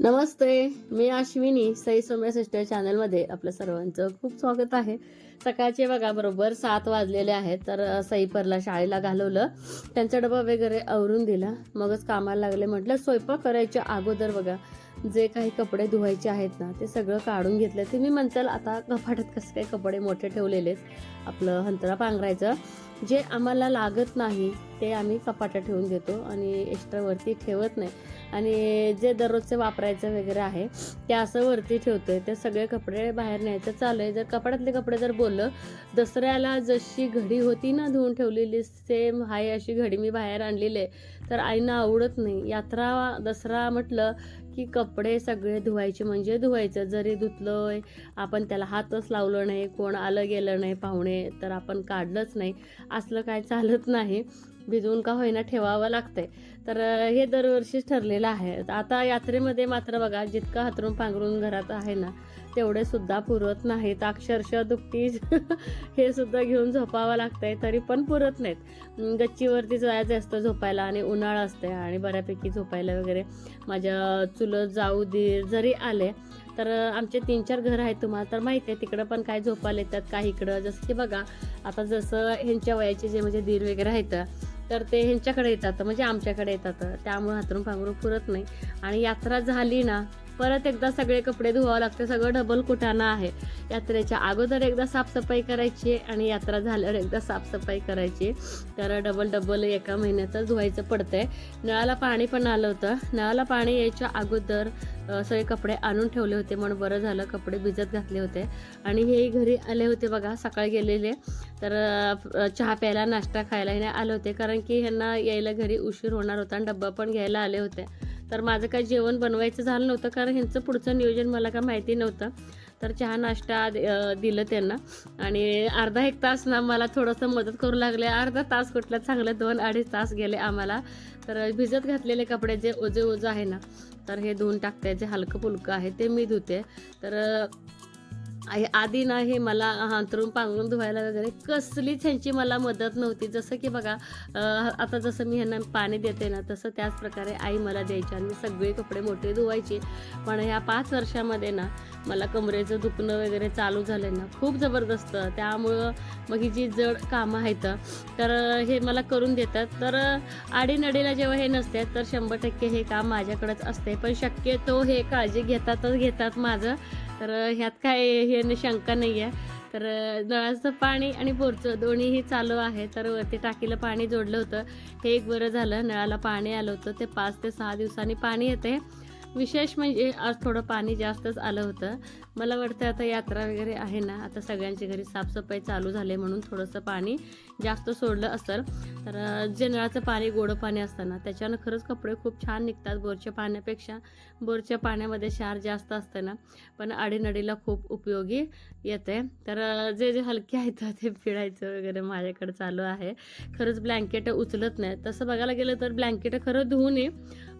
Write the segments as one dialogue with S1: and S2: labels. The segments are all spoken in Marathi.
S1: नमस्ते मी अश्विनी. सई सोम्या सिस्टर चॅनलमध्ये आपलं सर्वांचं खूप स्वागत आहे. सकाळचे बघा बरोबर सात वाजलेले आहेत तर सई परला शाळेला घालवलं. त्यांचा डबा वगैरे आवरून दिला. मगच कामाला लागले. म्हटलं स्वयंपाक करायच्या अगोदर बघा. जे काही कपडे धुवायचे आहेत ना ते सगळं काढून घेतलं. ते मी म्हणताल आता कपाटात कसं काय कपडे मोठे ठेवलेले आहेत. आपलं हंतरा पांघरायचं. जे आम्हाला लागत नाही ते आम्ही कपाटात ठेवून देतो आणि एक्स्ट्रा वरती ठेवत नाही. आणि जे दररोजचे वापरायचं वगैरे आहे ते असं वरती ठेवतो आहे ते सगळे कपडे बाहेर न्यायचं चालू आहे. जर कपाटातले कपडे जर बोललं दसऱ्याला जशी घडी होती ना धुवून ठेवलेली सेम हाय अशी घडी मी बाहेर आणलेली आहे. तर आईना आवडत नाही. यात्रा दसरा म्हटलं की कपडे सगळे धुवायचे म्हणजे धुवायचं. जरी धुतलोय आपण त्याला हातच लावलं नाही कोण आलं गेलं नाही पाहुणे तर आपण काढलंच नाही. असलं काय चालत नाही. भिजवून का होईना ठेवावं लागतंय. तर हे दरवर्षीच ठरलेलं आहे. आता यात्रेमध्ये मात्र बघा जितकं हातरून पांघरून घरात आहे ना तेवढे सुद्धा पुरत नाहीत. अक्षरशः दुपटीच हे सुद्धा घेऊन झोपावं लागतंय तरी पण पुरत नाहीत. गच्चीवरती जायचं असतं झोपायला आणि उन्हाळा असते आणि बऱ्यापैकी झोपायला वगैरे माझ्या चुलत जाऊ दीर जरी आले तर आमचे तीन चार घर आहेत तुम्हाला तर माहिती आहे तिकडं पण काय झोपायला येतात काही इकडं. जसं की बघा आता जसं ह्यांच्या वयाचे जे म्हणजे दीर वगैरे आहेत तर ते ह्यांच्याकडे येतात म्हणजे आमच्याकडे येतात. त्यामुळे हातरून पांघरून पुरत नाही. आणि यात्रा झाली ना परत एकदा सगळे कपडे धुवावं लागते सगळं डबल कुटाणा आहे. यात्रेच्या अगोदर एकदा साफसफाई करायची आणि यात्रा झाल्यावर एकदा साफसफाई करायची. तर डबल डबल एका महिन्यातच धुवायचं पडतंय. नळाला पाणी पण आलं होतं. नळाला पाणी यायच्या अगोदर सगळे कपडे आणून ठेवले होते. म्हणून बरं झालं कपडे भिजत घातले होते. आणि हे घरी आले होते बघा सकाळी गेलेले. तर चहा प्यायला नाश्ता खायला हे आले होते. कारण की ह्यांना यायला घरी उशीर होणार होता आणि डब्बा पण घ्यायला आले होते. तर माझं काही जेवण बनवायचं झालं नव्हतं कारण ह्यांचं पुढचं नियोजन मला काय माहिती नव्हतं. तर चहा नाश्ता दिलं त्यांना. आणि अर्धा एक तास ना मला थोडंसं मदत करू लागले. अर्धा तास कुठलं चांगलं दोन अडीच तास गेले आम्हाला. तर भिजत घातलेले कपडे जे ओझे ओझं आहे ना तर हे धुवून टाकते जे हलकं फुलकं आहे ते मी धुते. तर आधी ना हे मला हांतरून पांघरून धुवायला वगैरे कसलीच ह्यांची मला मदत नव्हती. जसं की बघा आता जसं मी ह्यांना पाणी देते ना तसं त्याच प्रकारे आई मला द्यायची आणि मी सगळे कपडे मोठे धुवायचे. पण ह्या पाच वर्षामध्ये ना मला कमरेचं दुखणं वगैरे चालू झालं ना खूप जबरदस्त. त्यामुळं मग ही जी जड कामं आहेत तर हे मला करून देतात. तर आडीनडीला जेव्हा हे नसते तर शंभर टक्के हे काम माझ्याकडेच असते. पण शक्यतो हे काळजी घेतातच घेतात माझं. तर ह्यात काय हे शंका नाही आहे तर नळाचं पाणी आणि बोरचं दोन्हीही चालू आहे. तर वरती टाकीला पाणी जोडलं होतं. हे एक बरं झालं. नळाला पाणी आलं होतं. ते पाच ते सहा दिवसांनी पाणी येते विशेष म्हणजे आज थोडं पाणी जास्तच आलं होतं. मला वाटतं आता यात्रा वगैरे आहे ना आता सगळ्यांच्या घरी साफसफाई चालू झाली म्हणून थोडंसं पाणी जास्त सोडलं असेल. तर जे नळाचं पाणी गोडं पाणी असतं ना त्याच्यानं खरंच कपडे खूप छान निघतात बोरच्या पाण्यापेक्षा. बोरच्या पाण्यामध्ये क्षार जास्त असतं ना पण आडीनडीला खूप उपयोगी येते. तर जे जे हलके आहेत ते पिळायचं वगैरे माझ्याकडे चालू आहे. खरंच ब्लँकेट उचलत नाही तसं बघायला गेलं तर ब्लँकेट खरं धुवून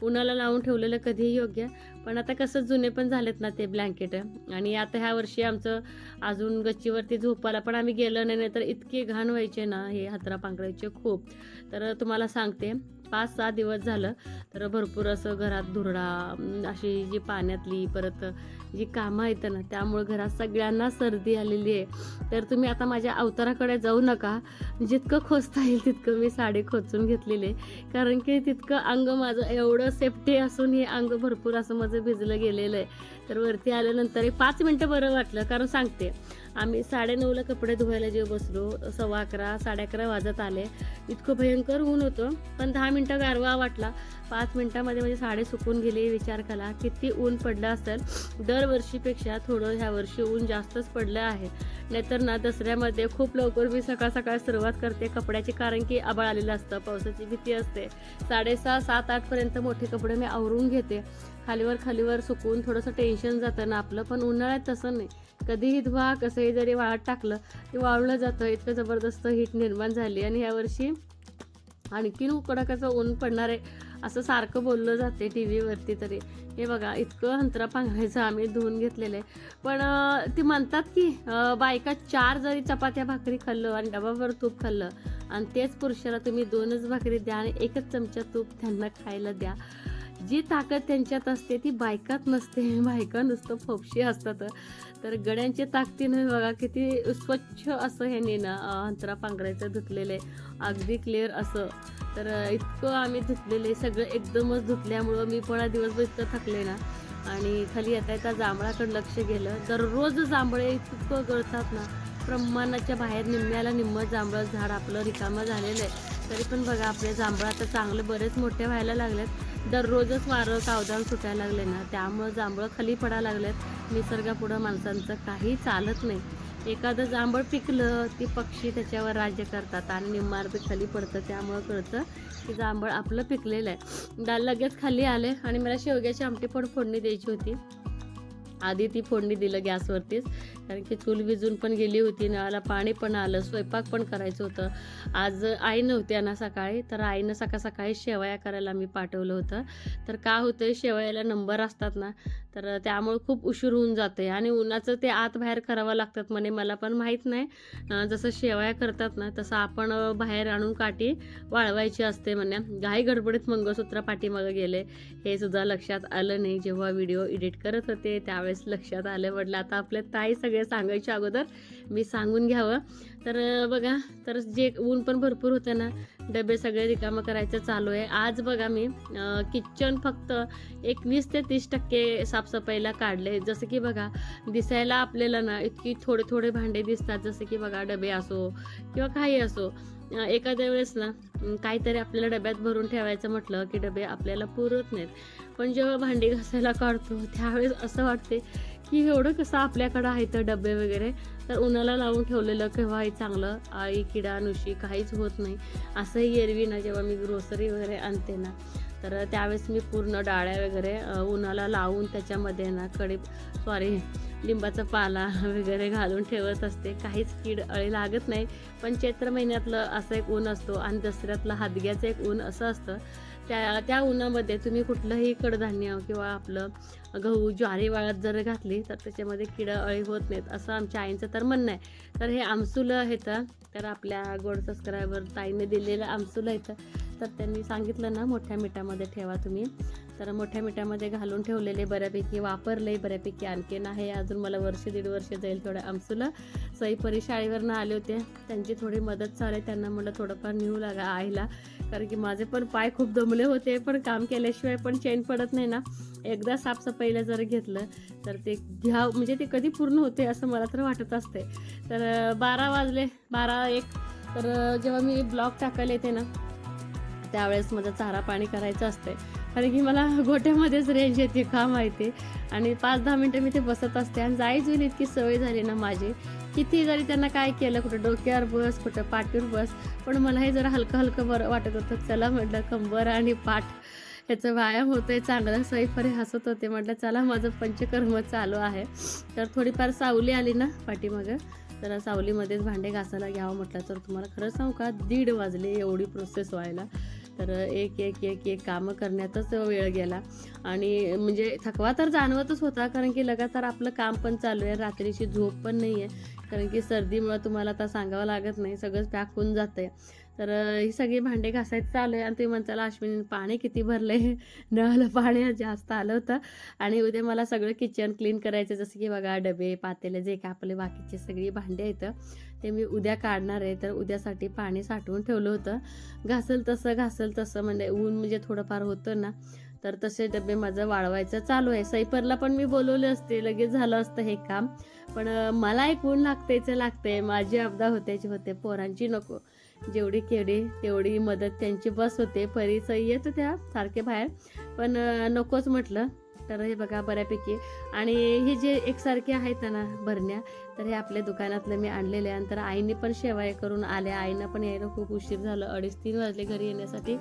S1: उन्हाला लावून ठेवलेलं कधीही योग्य. पण आता कसं जुने पण झालेत ना ते ब्लँकेट आणि आता ह्या वर्षी आमचं अजून गच्चीवरती झोपायला पण आम्ही गेलो नाही नाही तर इतके घाण व्हायचे ना हे हातरा पांघरायचे खूप. तर तुम्हाला सांगते पाच सहा दिवस झालं तर भरपूर असं घरात धुरडा अशी जी पाण्यातली परत जी कामं आहेत ना त्यामुळे घरात सगळ्यांना सर्दी आलेली आहे. तर तुम्ही आता माझ्या अवताराकडे जाऊ नका. जितकं खोचता येईल तितकं मी साडी खोचून घेतलेली आहे. कारण की तितकं अंग माझं एवढं सेफ्टी असून हे अंग भरपूर असं माझं भिजलं गेलेलं आहे. तर वरती आल्यानंतर एक पाच मिनटं बरं वाटलं कारण सांगते. आम्ही साडेनऊला कपडे धुवायला जेव्हा बसलो सव्वा अकरा साडे अकरा वाजत आले. इतकं भयंकर ऊन होतं पण दहा मिनटं गारवा वाटला. पाच मिनटामध्ये म्हणजे साडे सुकून गेले. विचार केला किती ऊन पडलं असेल. दरवर्षीपेक्षा थोडं ह्या वर्षी ऊन जास्तच पडलं आहे. नाहीतर ना दसऱ्यामध्ये खूप लवकर मी सकाळ सकाळ सुरुवात करते कपड्याची कारण की आबाळ आलेलं असतं पावसाची भीती असते. साडेसहा सात आठपर्यंत मोठे कपडे मी आवरून घेते. खालीवर खालीवर सुकून थोडंसं टेन्शन जातं ना आपलं. पण उन्हाळ्यात तसं नाही. कधीही धुवा कसंही जरी वाळत टाकलं ते वाळलं जातं. इतकं जबरदस्त हीट निर्माण झाली आणि यावर्षी आणखीन उकडाकाचं ऊन पडणार आहे असं सारखं बोललं जाते टी व्हीवरती तरी. हे बघा इतकं हंतरा पांघरायचं आम्ही धुवून घेतलेलं आहे. पण ती म्हणतात की बायका चार जरी चपात्या भाकरी खाल्लं आणि डबाभर तूप खाल्लं आणि तेच पुरुषाला तुम्ही दोनच भाकरी द्या आणि एकच चमचा तूप त्यांना खायला द्या. जी ताकद त्यांच्यात असते ती बायकात नसते. बायका नुसतं फोपशी असतात. तर गड्यांच्या ताकदीनं बघा किती स्वच्छ असं ह्याने ना अंतरा पांघरायचं धुतलेले अगदी क्लिअर असं. तर इतकं आम्ही धुतलेले सगळं एकदमच धुतल्यामुळं मी पण दिवसभर इतकं थकले ना. आणि खाली येता येता जांभळाकडे लक्ष गेलं. दररोज जांभळे इतकं गळतात ना प्रमाणाच्या बाहेर निम्म्याला निम्म जांभळं झाड आपलं रिकामं झालेलं आहे. तरी पण बघा आपले जांभळं आता चांगले बरेच मोठे व्हायला लागलेत दररोजच वारं कावदान सुटायला लागले ना त्यामुळं जांभळं खाली पडायला लागलेत. निसर्गापुढं माणसांचं काही चालत नाही. एखादं जांभळ पिकलं ती पक्षी त्याच्यावर राज्य करतात आणि निम्मार्ग खाली पडतं. त्यामुळं कळतं की जांभळ आपलं पिकलेलं आहे. डाल लगेच खाली आले आणि मला शेवग्याची आमटी पण फोडणी द्यायची होती. आधी ती फोडणी दिलं गॅसवरतीच. कारण की चूल विजून पण गेली होती नळाला पाणी पण आलं स्वयंपाक पण करायचं होतं. आज आई नव्हत्या ना सकाळी तर आईनं सकाळ सकाळी शेवया करायला मी पाठवलं होतं. तर का होतं शेवयाला नंबर असतात ना तर त्यामुळे खूप उशीर होऊन जाते आणि उन्हाचं ते आत बाहेर करावं लागतात म्हणे मला पण माहीत नाही. जसं शेवया करतात ना तसं आपण बाहेर आणून काठी वाळवायची असते म्हणे. घाई गडबडीत मंगळसूत्र पाठीमागं गेले हे सुद्धा लक्षात आलं नाही. जेव्हा व्हिडिओ एडिट करत होते त्यावेळेस लक्षात आलं. म्हटलं आता आपले ताई सगळे सांगायच्या अगोदर मी सांगून घ्यावं. तर बघा तर जे ऊन पण भरपूर होतं ना डबे सगळे रिकामं करायचं चालू आहे. आज बघा मी किचन फक्त एक वीस ते तीस टक्के साफसफाईला काढले. जसं की बघा दिसायला आपल्याला ना इतकी थोडे थोडे भांडे दिसतात. जसं की बघा डबे असो किंवा काही असो. एखाद्या वेळेस ना काहीतरी आपल्याला डब्यात भरून ठेवायचं म्हटलं की डबे आपल्याला पुरत नाहीत. पण जेव्हा भांडी घासायला काढतो त्यावेळेस असं वाटते की एवढं कसं आपल्याकडं आहे तर डबे वगैरे तर उन्हाला लावून ठेवलेलं केव्हाही चांगलं आई किडा नुशी काहीच होत नाही. असंही एरवी ना जेव्हा मी ग्रोसरी वगैरे आणते ना तर त्यावेळेस मी पूर्ण डाळ्या वगैरे उन्हाला लावून त्याच्यामध्ये ना कडे सॉरी लिंबाचा पाला वगैरे घालून ठेवत असते. काहीच कीड अळी लागत नाही. पण चैत्र महिन्यातलं असं एक ऊन असतो आणि दसऱ्यातलं हादग्याचं एक ऊन असं असतं. त्या त्या उन्हामध्ये तुम्ही कुठलंही कडधान्य किंवा आपलं गहू ज्वारी वाळत जर घातली तर त्याच्यामध्ये किडं अळी होत नाहीत असं आमच्या आईंचं तर म्हणणं आहे. तर हे आमसुलं आहेत. तर आपल्या गोड सबस्क्रायबर ताईने दिलेलं आमसुलं आहेत. तर त्यांनी सांगितलं ना मोठ्या मिठामध्ये ठेवा तुम्ही. तर मोठ्या मिठामध्ये घालून ठेवलेले बऱ्यापैकी वापरले बऱ्यापैकी. आणखीन आहे अजून मला वर्ष दीड वर्ष जाईल थोडं आमसुलं. सईपरी शाळेवरनं आले होते. त्यांची थोडी मदत चालू त्यांना म्हटलं थोडंफार नेऊ लागा आईला. कारण की माझे पण पाय खूप दमले होते पण काम केल्याशिवाय पण चैन पडत नाही ना. एकदा साफसफाईला जर घेतलं तर ते घ्या म्हणजे ते कधी पूर्ण होते असं मला तर वाटत असते. तर बारा वाजले बारा एक. तर जेव्हा मी ब्लॉग टाकायला येते ना त्यावेळेस माझं चारा पाणी करायचं असते कारण की मला गोट्यामध्येच रेंज येते का माहिती? आणि पाच दहा मिनटं मी ते बसत असते. आणि जायच होईल इतकी सवय झाली ना माझी किती जरी त्यांना काय केलं कुठं डोक्यावर बस कुठं पाठीवर बस पण मला हे जरा हलकं हलकं बरं वाटत होतं. चला म्हटलं कंबर आणि पाठ. ह्याचं व्यायाम होतोय चांगला सईफरी हसत होते. म्हटलं चला माझं पंचकर्म चालू आहे. तर थोडीफार सावली आली ना पाठीमागं. तर सावलीमध्येच भांडे घासायला घ्यावं म्हटलं तर तुम्हाला खरं सांगू का दीड वाजले एवढी प्रोसेस व्हायला. तर एक एक एक एक कामं करण्यातच वेळ गेला. आणि म्हणजे थकवा तर जाणवतच होता कारण की लगातार आपलं काम पण चालू आहे रात्रीची झोप पण नाही आहे कारण की सर्दीमुळं तुम्हाला आता सांगावं लागत नाही सगळंच पॅक होऊन जातं आहे तर ही सगळी भांडे घासायचं चालू आहे आणि ते म्हणताला अश्विनी पाणी किती भरलंय? नळाला पाणी जास्त आलं होतं. आणि उद्या मला सगळं किचन क्लीन करायचं जसं की बघा डबे पातेले जे काय आपले बाकीचे सगळी भांडे आहेत ते मी उद्या काढणार आहे. तर उद्यासाठी पाणी साठवून ठेवलं होतं. घासल तसं घासल तसं म्हणजे ऊन म्हणजे थोडंफार होतं ना. तर तसे डबे माझं वाळवायचं चालू आहे. सैपरला पण मी बोलवले असते लगेच झालं असतं हे काम. पण मला एक ऊन लागतेच लागते माझी अपदा होत्याची होते. पोरांची नको. जेवढी केडी तेवढी मदत त्यांची बस होते. परीच येत होत्या सारखे बाहेर. पण नकोच म्हटलं. तर हे बघा बऱ्यापैकी. आणि हे जे एकसारखे आहेत ना भरण्या तर हे आपल्या दुकानातलं मी आणलेले आहे. नंतर आईने पण शेवाय करून आल्या. आईनं पण यायला खूप उशीर झालं. अडीच तीन वाजले घरी येण्यासाठी.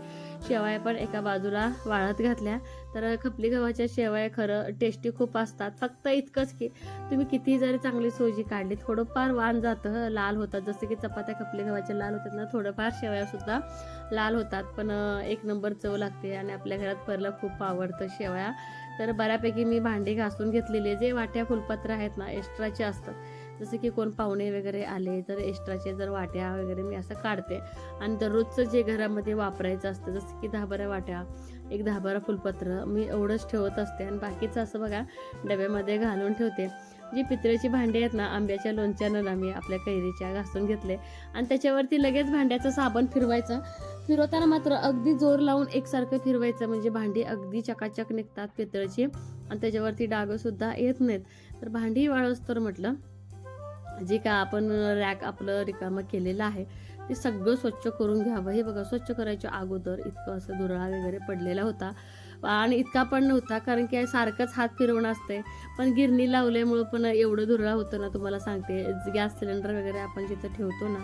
S1: शेवाया पण एका बाजूला वाळत घातल्या. तर खपली गव्हाच्या शेवाया खरं टेस्टी खूप असतात. फक्त इतकंच की तुम्ही कितीही जरी चांगली सोजी काढली थोडंफार वाण जातं लाल होतात. जसं की चपात्या खपली गव्हाच्या लाल होतात ना थोडंफार शेवयासुद्धा लाल होतात. पण एक नंबर चव लागते आणि आपल्या घरात परला खूप आवडतं शेवया. तर बऱ्यापैकी मी भांडी घासून घेतलेली जे वाट्या फुलपत्र आहेत ना एक्स्ट्राचे असतात. जसं की कोण पाहुणे वगैरे आले तर एक्स्ट्राचे जर वाट्या वगैरे मी असं काढते. आणि दररोजचं जे घरामध्ये वापरायचं असतं जसं की दहा बारा वाट्या एक दहा बारा फुलपत्र मी एवढंच ठेवत असते. आणि बाकीचं असं बघा डब्यामध्ये घालून ठेवते. जी पितळेची भांडी आहेत ना आंब्याच्या लोणच्यानं ना मी आपल्या कैरीच्या घासून घेतले. आणि त्याच्यावरती लगेच भांड्याचं साबण फिरवायचं. फिरवताना मात्र अगदी जोर लावून एकसारखं फिरवायचं. म्हणजे भांडी अगदी चकाचक निघतात पितळची. आणि त्याच्यावरती डागंसुद्धा येत नाहीत. तर भांडी वाळस तर म्हटलं जे काय आपण रॅक आपलं रिकामं केलेलं आहे ते सगळं स्वच्छ करून घ्यावं. हे बघा स्वच्छ करायच्या अगोदर इतकं असं दुरळा वगैरे पडलेला होता. आणि इतका पण नव्हता कारण की सारखंच हात फिरवणं असते पण गिरणी लावल्यामुळं पण एवढं दुरळा होतं ना तुम्हाला सांगते. गॅस सिलेंडर वगैरे आपण जिथं ठेवतो ना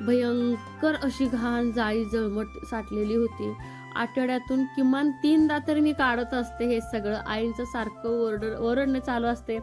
S1: भयंकर अशी घाण जाळी जळमट साठलेली होती. आठवड्यातून किमान तीनदा तरी मी काढत असते हे सगळं. आईंचं सारखं ओरड ओरडणं चालू असते.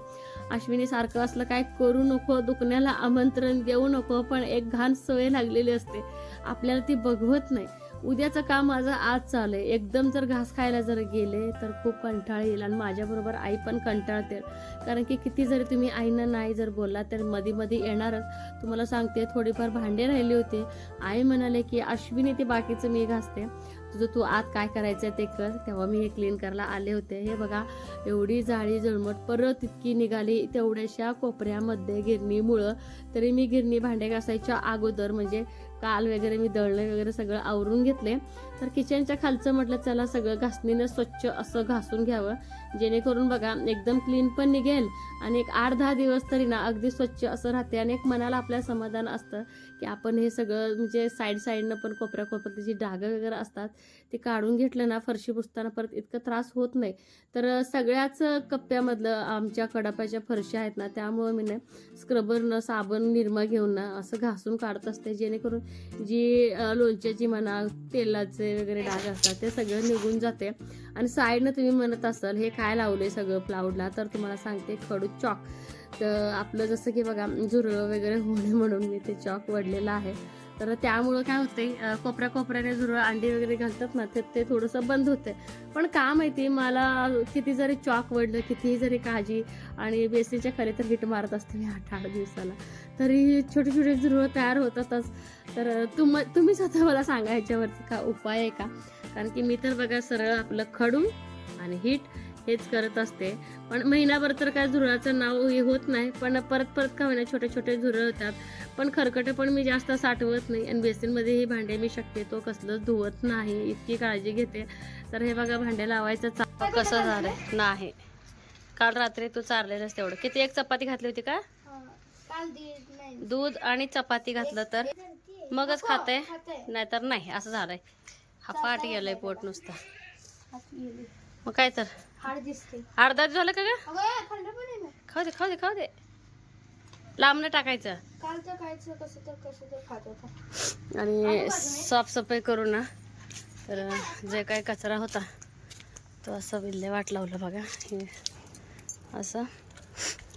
S1: अश्विनी सारखं असलं काय करू नको दुखण्याला आमंत्रण देऊ नको पण एक घाण सवय लागलेली असते. आपल्याला ती बघवत नाही. उद्याचं काम माझं आज चालू आहे एकदम जर घास खायला जर गेले तर खूप कंटाळ येईल आणि माझ्याबरोबर आई पण कंटाळते. कारण की किती जरी तुम्ही आईना नाही जर बोलला तर मध्ये मध्ये येणारच. तुम्हाला सांगते थोडीफार भांडे राहिली होती. आई म्हणाले की अश्विनी ते बाकीचं मी घासते. तुझं तू आत काय करायचं ते कर. तेव्हा मी हे क्लीन करायला आले होते. हे बघा एवढी जाळी जळमट परत इतकी निघाली. तेवढ्याशा कोपऱ्यामध्ये गिरणीमुळं तरी मी गिरणी भांडे घासायच्या अगोदर म्हणजे काल वगैरे मी दळणे वगैरे सगळं आवरून घेतले. तर किचनच्या खालचं म्हटलं चला सगळं घासणीनं स्वच्छ असं घासून घ्यावं. जेणेकरून बघा एकदम क्लीन पण निघेल. आणि एक आठ दहा दिवस तरी ना अगदी स्वच्छ असं राहते. आणि एक मनाला आपल्या समाधान असतं. की आपण हे सगळं म्हणजे साईड साईडनं पण कोपऱ्या कोपऱ्यात त्याची डागं वगैरे असतात ते काढून घेतलं ना फरशी पुसताना परत इतकं त्रास होत नाही. तर सगळ्याच कप्प्यामधलं आमच्या कडापाच्या फरशी आहेत ना त्यामुळं मी ना स्क्रबरनं साबण निरमा घेऊन ना असं घासून काढत असते जेणेकरून जी लोणच्याची म्हणा तेलाचे वगैरे डाग असतात ते सगळं निघून जाते. आणि साईडनं तुम्ही म्हणत असाल हे काय लावले सगळं? प्लाऊडला तर तुम्हाला सांगते खडू चॉक. तर आपलं जसं की बघा झुरळं वगैरे होणे म्हणून मी ते चॉक वडलेलं आहे. तर त्यामुळं काय होते कोपऱ्या कोपऱ्याने झुरळ अंडी वगैरे घालतात ना ते ते थोडंसं बंद होते पण का माहिती मला किती जरी चॉक वडलं कितीही जरी काळजी आणि बेसीच्या खरे तर हिट मारत असते मी आठ आठ दिवसाला. तरी छोटे छोटे झुरळ तयार होतातच. तर तुम तुम्ही स्वतः मला सांगा ह्याच्यावरती का उपाय आहे का? कारण की मी तर बघा सरळ आपलं खडू आणि हिट हेच करत असते. पण महिनाभर तर काय झुरळाचं नाव हे होत नाही. पण परत परत का होईना छोटे छोटे झुरळ होतात. पण खरकटे पण मी जास्त साठवत नाही. आणि बेसिनमध्ये ही भांडे मी शक्यतो कसलंच धुवत नाही. इतकी काळजी घेते. तर हे बघा भांडे लावायचं चा कसं झालंय? नाही. काल रात्री तू चारलेलंस तेवढं. किती? एक चपाती घातली होती का?
S2: नाही.
S1: दूध आणि चपाती घातलं तर? मगच खाते नाहीतर नाही. असं झालंय. हा पाठ गेलाय पोट नुसतं. मग काय तर?
S2: हाड दिसते.
S1: अर्धा झालं का ग?
S2: अगं थंड पण आहे ना.
S1: खाऊ दे खाऊ दे खाऊ दे. लांबनं टाकायचं.
S2: खायचं कसं तर कसं तर खात होता.
S1: आणि साफसफाई करू ना. तर जे काय कचरा होता तो असं विल्हेवाट लावलं बघा. हे असं.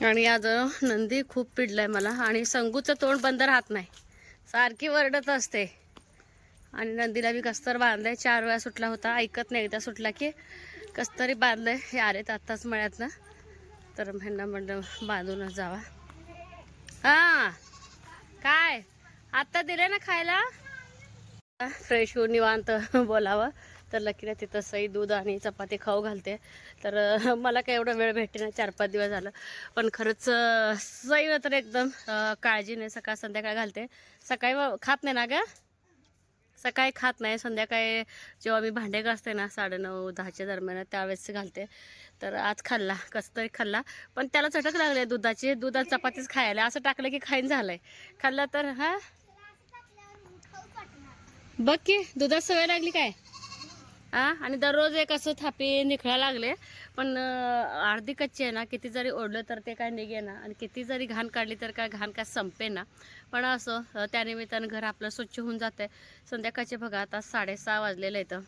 S1: आणि आज नंदी खूप पिडलाय मला. आणि संगूचं तोंड बंद राहत नाही. सारखी वरडत असते. आणि नंदीला बी कसतर बांधलंय. चार वेळा सुटला होता. ऐकत नाही एकदा सुटला की. कसतरी बांधलंय. हे आरेत आत्ताच मळ्यात ना तर ह्यांना म्हणलं बांधूनच जावा. हा. काय? आत्ता दिले ना खायला? फ्रेश होऊन निवांत बोलावं. तर लकीला तिथं सई दूध आणि चपाती खाऊ घालते. तर मला काय एवढा वेळ भेटते ना चार पाच दिवस झालं. पण खरंच अं, सईला तर एकदम काळजीने सकाळ संध्याकाळ घालते. सकाळी खात नाही ना गं? सकाळी खात नाही संध्याकाळी जेव्हा मी भांडे घासते ना साडेनऊ दहाच्या दरम्यान त्यावेळेस घालते. तर आज खाल्ला कसं तरी खाल्ला. पण त्याला चटक लागले दुधाची दुधात चपातीच खायला. असं टाकलं की खाईन झालंय. खाल्लं तर हा? बघ की दुधात सवय लागली काय? आ आणि दररोज एक असं थापी निखळा लागले पण अर्धी कच्ची आहे ना किती जरी ओढलं तर ते काय निघे ना आणि किती जरी घाण काढली तर काय घाण काय संपे ना. पण असं त्यानिमित्तानं घर आपलं स्वच्छ होऊन जातंय. संध्याकाळचे बघा आता साडेसहा वाजलेलं आहे तर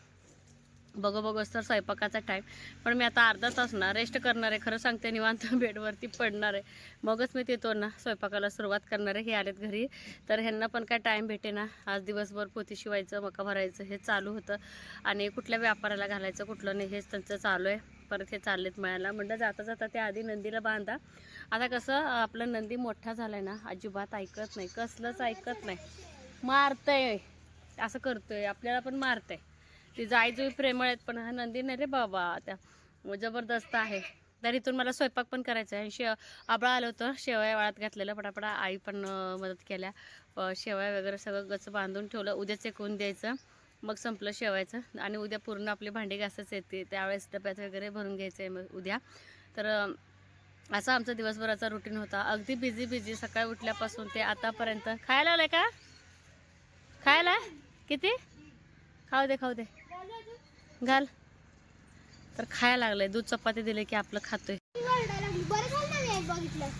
S1: बघ बघच तर स्वयंपाकाचा टाईम पण मी आता अर्धा तास ना रेस्ट करणार आहे. खरं सांगते निवांत बेडवरती पडणार आहे. मगच मी तिथो ना स्वयंपाकाला सुरुवात करणार आहे. हे आलेत घरी. तर ह्यांना पण काय टाईम भेटे ना. आज दिवसभर पोती शिवायचं मका भरायचं हे चालू होतं. आणि कुठल्या व्यापाराला घालायचं कुठलं नाही हेच त्यांचं चालू आहे. परत हे चाललेत मिळायला. म्हणलं जाता जाता ते आधी नंदीला बांधा. आता कसं आपलं नंदी मोठा आहे ना अजिबात ऐकत नाही. कसलंच ऐकत नाही. मारतंय. असं करतोय. आपल्याला पण मारतंय. ती जाईजुई प्रेमळ आहेत पण हा नंदी नाही रे बाबा. त्या जबरदस्त आहे. तर इथून मला स्वयंपाक पण करायचा आहे. शे आबळा आलं होतं शेवया वाळत घातलेलं पटापटा आई पण मदत केल्या. शेवया वगैरे सगळं गच बांधून ठेवलं. उद्या चेकवून द्यायचं. मग संपलं शेवायचं. आणि उद्या पूर्ण आपली भांडी घासच येते त्यावेळेस डब्यात वगैरे भरून घ्यायचं आहे मग उद्या. तर असा आमचा दिवसभराचा रुटीन होता. अगदी बिझी बिझी सकाळी उठल्यापासून ते आतापर्यंत. खायला आलं का? खायला? किती? खाऊ दे खाऊ दे. घाल. तर खायला लागलंय. दूध चपाती दिले की आपलं खातोय.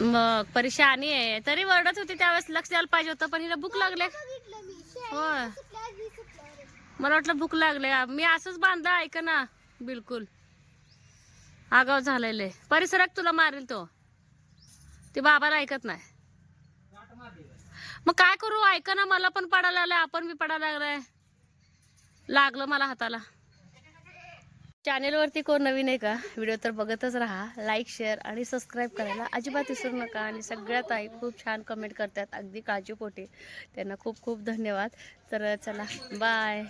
S1: मग परेशानी आहे. तरी वरडत होती त्यावेळेस. लक्ष द्यायला पाहिजे होतं पण हिला भूक लागले. होय. मला वाटलं भूक लागले. मी असंच बांधलं ऐक ना. बिलकुल. आगाव झालेले परिसरात तुला मारेल तो. ते बाबाला ऐकत नाही. मग काय करू? ऐक ना. मला पण पडायला लागलाय. आपण बी पडायला लागलाय. लागलं मला हाताला. चॅनेलवरती कोण नवीन आहे का? व्हिडिओ तर बघतच राहा. लाईक शेअर आणि सबस्क्राईब करायला अजिबात विसरू नका आणि सगळ्यात आई खूप छान कमेंट करतात. अगदी काळजीपोटी. त्यांना खूप खूप धन्यवाद. तर चला बाय